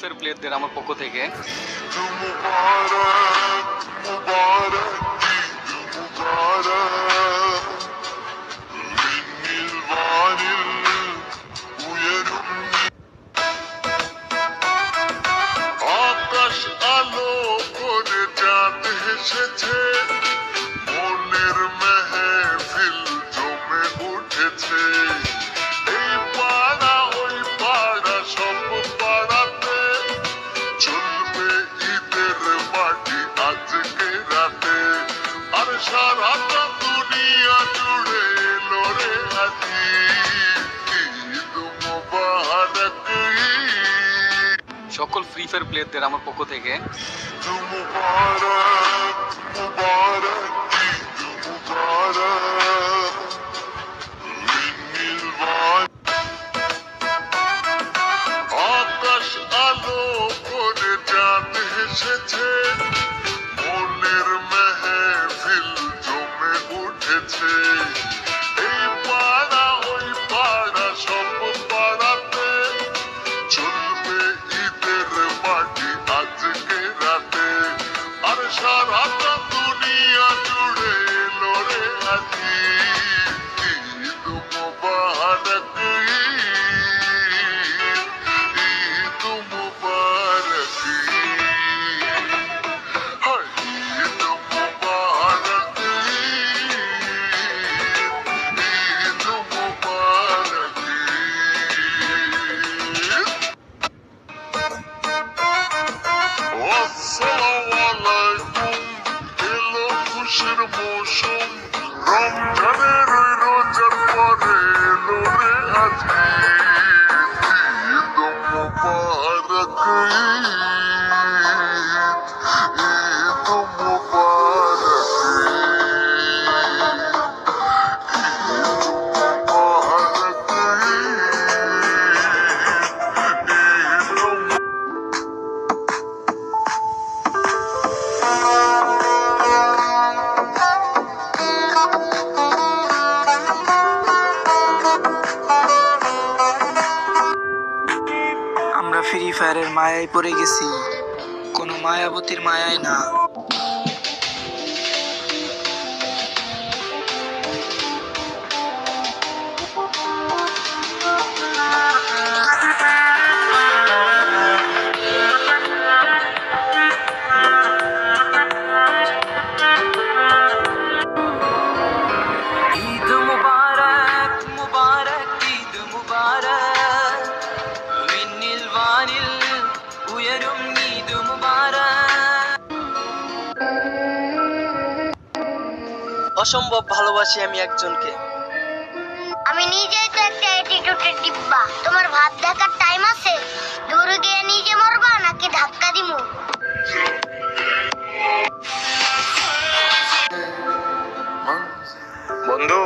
Fire প্লেয়ারদের আমার পক্ষ থেকে। আকাশ আলো করে চাঁদ হেসেছে সারাটা দুনিয়া জুড়ে সকল ফ্রি ফায়ার প্লেয়ারদের আমার পক্ষ থেকে আকাশ আলো করে হেসেছে খুশির মৌসুম। রমজানের ওই রোজার পরে এলো আজকে ঈদ মুবারক আমরা ফ্রি ফায়ারের মায়ায় পড়ে গেছি। কোনো মায়াবতীর মায়ায় না। অসম্ভব ভালোবাসি আমি একজনকে। আমি নিজেই তো একটা অ্যাটিটিউডের ডিব্বা। তোমার ভাত দেখার টাইম আছে? দূরে গিয়ে নিজে মরবা নাকি ধাক্কা দিমু? বন্ধু